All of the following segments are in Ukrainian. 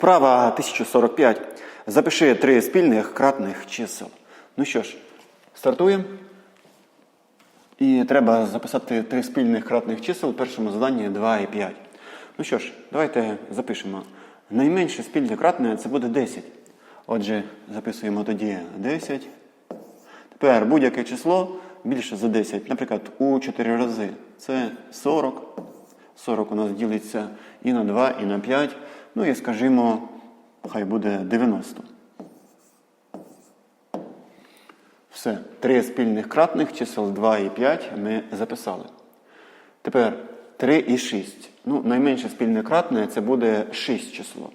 Вправа 1045. Запиши три спільних кратних чисел. Ну що ж, стартуємо. І треба записати три спільних кратних чисел в першому заданні 2 і 5. Ну що ж, давайте запишемо. Найменше спільне кратне це буде 10. Отже, записуємо тоді 10. Тепер будь-яке число більше за 10. Наприклад, у 4 рази. Це 40. 40 у нас ділиться і на 2, і на 5. Ну і скажімо, хай буде 90. Все, три спільних кратних чисел 2 і 5 ми записали. Тепер 3 і 6. Ну, найменше спільне кратне це буде 6 число.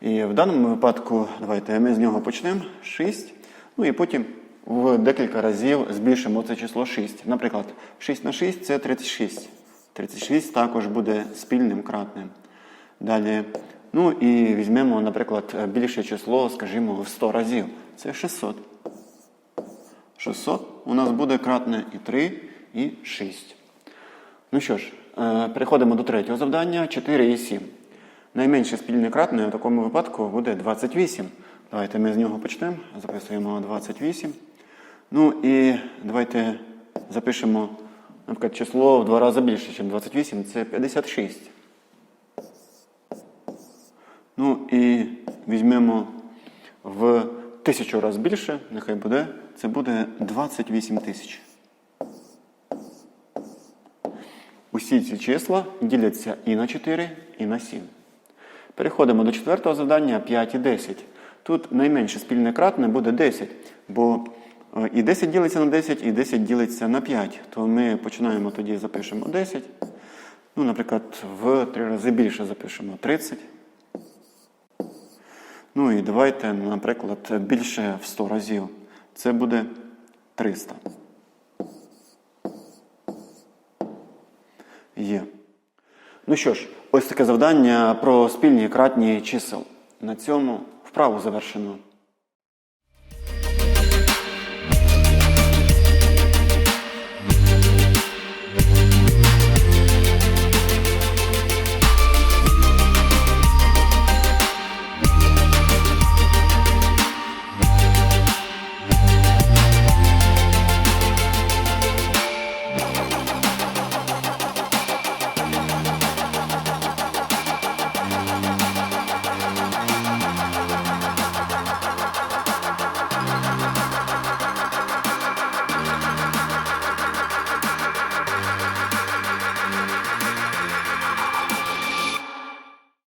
І в даному випадку, давайте ми з нього почнемо 6. Ну і потім в декілька разів збільшимо це число 6. Наприклад, 6 на 6 це 36. 36 також буде спільним кратним. Далі. Ну і візьмемо, наприклад, більше число, скажімо, в 100 разів. Це 600. 600 у нас буде кратне і 3, і 6. Ну що ж, е, переходимо до третього завдання 4 і 7. Найменше спільне кратне в такому випадку буде 28. Давайте ми з нього почнемо. Записуємо 28. Ну і давайте запишемо, наприклад, число в два рази більше, ніж 28, це 56. Ну і візьмемо в тисячу разів більше, нехай буде, це буде 28 тисяч. Усі ці числа діляться і на 4, і на 7. Переходимо до четвертого завдання 5 і 10. Тут найменше спільне кратне буде 10, бо е, і 10 ділиться на 10, і 10 ділиться на 5. То ми починаємо тоді запишемо 10. Ну, наприклад, в 3 рази більше запишемо 30. Ну і давайте, наприклад, більше в 100 разів. Це буде 300. Є. Ну що ж, ось таке завдання про спільні кратні чисел. На цьому вправу завершено.